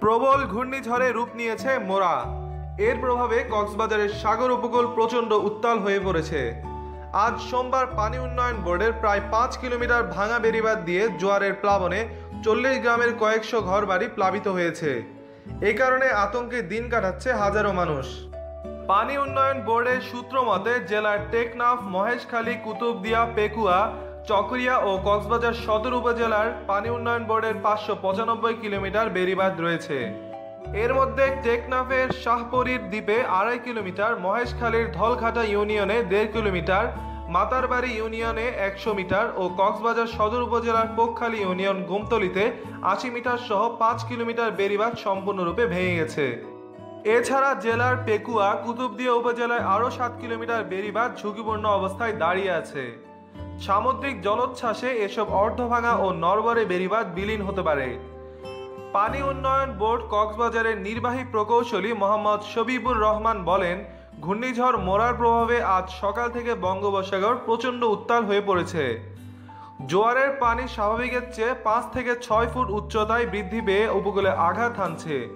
প্রবল ঘূর্ণিঝড়ে রূপ নিয়েছে মোরা। এর প্রভাবে কক্সবাজারের সাগর উপকূল প্রচণ্ড উত্তাল হয়ে পড়েছে। আজ সোমবার পানি উন্নয়ন বোর্ডের প্রায় পাঁচ কিলোমিটার ভাঙা বেড়িবাঁধ দিয়ে জোয়ারের প্লাবনে চল্লিশ গ্রামের কয়েকশো ঘরবাড়ি প্লাবিত হয়েছে। এই কারণে আতঙ্কে দিন কাটাচ্ছে হাজারো মানুষ। পানি উন্নয়ন বোর্ডের সূত্র মতে, জেলার টেকনাফ, মহেশখালী, কুতুবদিয়া, পেকুয়া চকরিয়া ও কক্সবাজার সদর উপজেলার পানি উন্নয়ন বোর্ডের পাঁচশো পঁচানব্বই কিলোমিটার বেড়িবাঁধ রয়েছে। এর মধ্যে টেকনাফের শাহপরীর দ্বীপে আড়াই কিলোমিটার, মহেশখালীর ধলঘাটা ইউনিয়নে দেড় কিলোমিটার, মাতারবাড়ি ইউনিয়নে একশো মিটার ও কক্সবাজার সদর উপজেলার পোকখালী ইউনিয়ন গুমতলিতে আশি মিটার সহ পাঁচ কিলোমিটার বেড়িবাঁধ সম্পূর্ণরূপে ভেঙে গেছে। এছাড়া জেলার পেকুয়া, কুতুবদিয়া উপজেলায় আরও সাত কিলোমিটার বেড়িবাঁধ ঝুঁকিপূর্ণ অবস্থায় দাঁড়িয়ে আছে। সামুদ্রিক জলোচ্ছ্বাসে এসব অর্ধভাঙা ও নরবরে বেরিবাদ বিলীন হতে পারে। পানি উন্নয়ন বোর্ড কক্সবাজারের নির্বাহী প্রকৌশলী মোহাম্মদ শবিবুর রহমান বলেন, ঘূর্ণিঝড় মোরার প্রভাবে আজ সকাল থেকে বঙ্গোপসাগর প্রচণ্ড উত্তাল হয়ে পড়েছে। জোয়ারের পানি স্বাভাবিকের চেয়ে পাঁচ থেকে ছয় ফুট উচ্চতায় বৃদ্ধি পেয়ে উপকূলে আঘাত হানছে।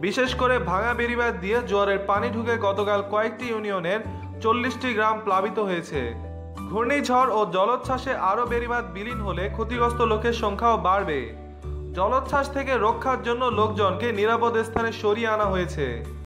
বিশেষ করে ভাঙা বেড়িবাঁধ দিয়ে জোয়ারের পানি ঢুকে গতকাল কয়েকটি ইউনিয়নের চল্লিশটি গ্রাম প্লাবিত হয়েছে। ঘূর্ণিঝড় ও জলোচ্ছ্বাসে আরও বেরিবাদ বিলীন হলে ক্ষতিগ্রস্ত লোকের সংখ্যাও বাড়বে। জলোচ্ছ্বাস থেকে রক্ষার জন্য লোকজনকে নিরাপদ স্থানে সরিয়ে আনা হয়েছে।